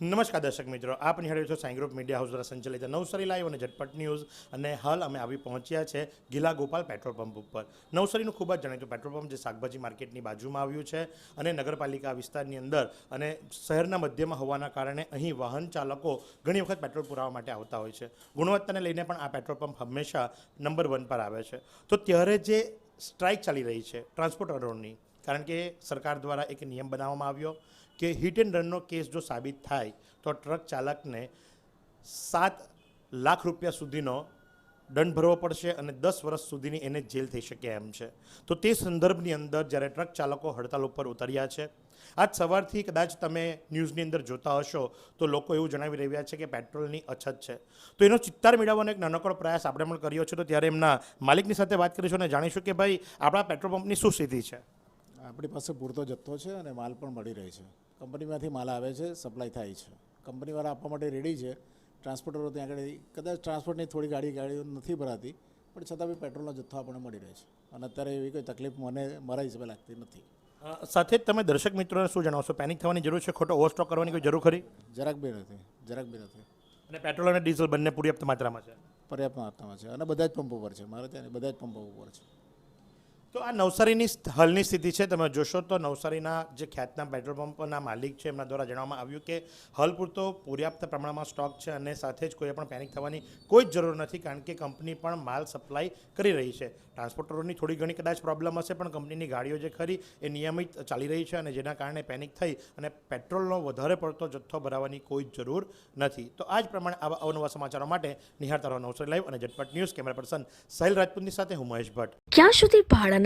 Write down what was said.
નમસ્કાર દર્શક મિત્રો, આપ નિહાળ્યો છો સાઈ મીડિયા હાઉસ દ્વારા સંચાલિત નવસારી લાઈવ અને ઝટપટ ન્યૂઝ. અને હાલ અમે આવી પહોંચ્યા છે ગીલા ગોપાલ પેટ્રોલ પંપ ઉપર. નવસારીનું ખૂબ જ જાણીતું પેટ્રોલ પંપ જે શાકભાજી માર્કેટની બાજુમાં આવ્યું છે અને નગરપાલિકા વિસ્તારની અંદર અને શહેરના મધ્યમાં હોવાના કારણે અહીં વાહન ચાલકો ઘણી વખત પેટ્રોલ પુરાવા માટે આવતા હોય છે. ગુણવત્તાને લઈને પણ આ પેટ્રોલ પંપ હંમેશા નંબર વન પર આવે છે. તો ત્યારે જે સ્ટ્રાઇક ચાલી રહી છે ટ્રાન્સપોર્ટરોની કારણ કે સરકાર દ્વારા એક નિયમ બનાવવામાં આવ્યો કે હિટ એન્ડ રનનો કેસ જો સાબિત થાય, તો ટ્રક ચાલકને સાત લાખ રૂપિયા સુધીનો દંડ ભરવો પડશે અને દસ વર્ષ સુધીની એને જેલ થઈ શકે એમ છે. તો તે સંદર્ભની અંદર જ્યારે ટ્રક ચાલકો હડતાલ ઉપર ઉતર્યા છે, આજ સવારથી કદાચ તમે ન્યૂઝની અંદર જોતા હશો, તો લોકો એવું જણાવી રહ્યા છે કે પેટ્રોલની અછત છે. તો એનો ચિત્તાર મેળવવાનો એક નાનકડો પ્રયાસ આપણે પણ કર્યો છે, તો ત્યારે એમના માલિકની સાથે વાત કરીશું અને જાણીશું કે ભાઈ આપણા પેટ્રોલ પંપની શું સ્થિતિ છે. આપણી પાસે પૂરતો જથ્થો છે અને માલ પણ મળી રહે છે. કંપનીમાંથી માલ આવે છે સપ્લાય થાય છે. કંપનીવાળા આપવા માટે રેડી છે. ટ્રાન્સપોર્ટરો ત્યાં આગળ કદાચ ટ્રાન્સપોર્ટની થોડી ગાડી ગાડીઓ નથી ભરાતી પણ છતાં બી પેટ્રોલનો જથ્થો આપણને મળી રહે છે. અને અત્યારે એવી કોઈ તકલીફ મને મારા હિસાબે લાગતી નથી. સાથે જ તમે દર્શક મિત્રોને શું જણાવશો? પેનિક થવાની જરૂર છે? ખોટો ઓવરસ્ટોક કરવાની કોઈ જરૂર ખરી? જરાક બી નથી જરાક બી નથી. અને પેટ્રોલ અને ડીઝલ બંને પર્યાપ્ત માત્રામાં છે? પર્યાપ્ત માત્રામાં છે. અને બધા જ પંપો પર છે. મારે ત્યાં બધા જ પંપો ઉપર છે. તો આ નવસારીની હાલની સ્થિતિ છે, તમે જોશો તો નવસારીના જે ખ્યાતના પેટ્રોલ પંપના માલિક છે, એમના દ્વારા જણાવવામાં આવ્યું કે હાલ પૂરતો પર્યાપ્ત પ્રમાણમાં સ્ટોક છે અને સાથે જ કોઈ પણ પેનિક થવાની કોઈ જ જરૂર નથી, કારણ કે કંપની પણ માલ સપ્લાય કરી રહી છે. ટ્રાન્સપોર્ટરોની થોડી ઘણી કદાચ પ્રોબ્લેમ હશે, પણ કંપનીની ગાડીઓ જે ખરી એ નિયમિત ચાલી રહી છે અને જેના કારણે પેનિક થઈ અને પેટ્રોલનો વધારે પડતો જથ્થો ભરાવાની કોઈ જ જરૂર નથી. તો આ જ પ્રમાણે આવા અવનવા સમાચારો માટે નિહાળતા રહો નવસારી લાઈવ અને Jhatpat news. Camera person Sahil રાજપૂતની સાથે હું મહેશ ભટ્ટ. ક્યાં સુધી ભાડાના